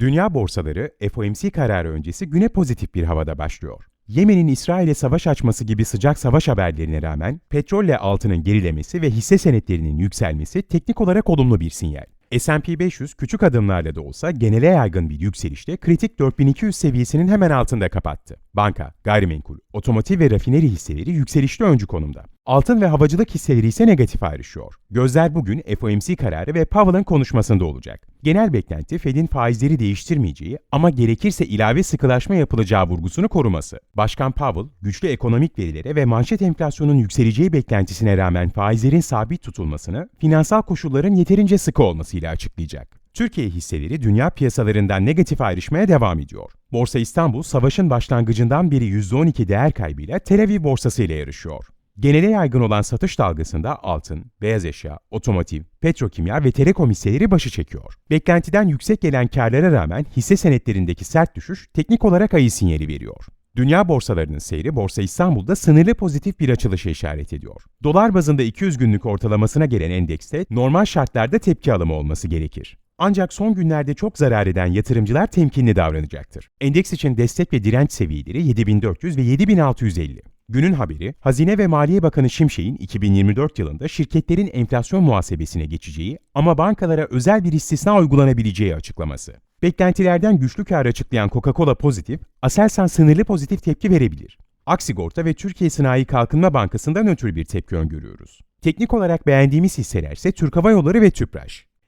Dünya borsaları FOMC kararı öncesi güne pozitif bir havada başlıyor. Yemen'in İsrail'e savaş açması gibi sıcak savaş haberlerine rağmen petrolle altının gerilemesi ve hisse senetlerinin yükselmesi teknik olarak olumlu bir sinyal. S&P 500 küçük adımlarla da olsa genele yaygın bir yükselişte kritik 4200 seviyesinin hemen altında kapattı. Banka, gayrimenkul, otomotiv ve rafineri hisseleri yükselişte öncü konumda. Altın ve havacılık hisseleri ise negatif ayrışıyor. Gözler bugün FOMC kararı ve Powell'ın konuşmasında olacak. Genel beklenti Fed'in faizleri değiştirmeyeceği ama gerekirse ilave sıkılaşma yapılacağı vurgusunu koruması. Başkan Powell, güçlü ekonomik verilere ve manşet enflasyonun yükseleceği beklentisine rağmen faizlerin sabit tutulmasını finansal koşulların yeterince sıkı olmasıyla açıklayacak. Türkiye hisseleri dünya piyasalarından negatif ayrışmaya devam ediyor. Borsa İstanbul, savaşın başlangıcından beri %12 değer kaybıyla Tel Aviv borsası ile yarışıyor. Genele yaygın olan satış dalgasında altın, beyaz eşya, otomotiv, petrokimya ve telekom hisseleri başı çekiyor. Beklentiden yüksek gelen karlara rağmen hisse senetlerindeki sert düşüş teknik olarak ayı sinyali veriyor. Dünya borsalarının seyri Borsa İstanbul'da sınırlı pozitif bir açılışa işaret ediyor. Dolar bazında 200 günlük ortalamasına gelen endekste normal şartlarda tepki alımı olması gerekir. Ancak son günlerde çok zarar eden yatırımcılar temkinli davranacaktır. Endeks için destek ve direnç seviyeleri 7400 ve 7650. Günün haberi, Hazine ve Maliye Bakanı Şimşek'in 2024 yılında şirketlerin enflasyon muhasebesine geçeceği ama bankalara özel bir istisna uygulanabileceği açıklaması. Beklentilerden güçlü kar açıklayan Coca-Cola pozitif, Aselsan sınırlı pozitif tepki verebilir. Aksigorta ve Türkiye Sanayi Kalkınma Bankası'ndan ötürü bir tepki öngörüyoruz. Teknik olarak beğendiğimiz hisseler ise Türk Hava Yolları ve Tüpraş.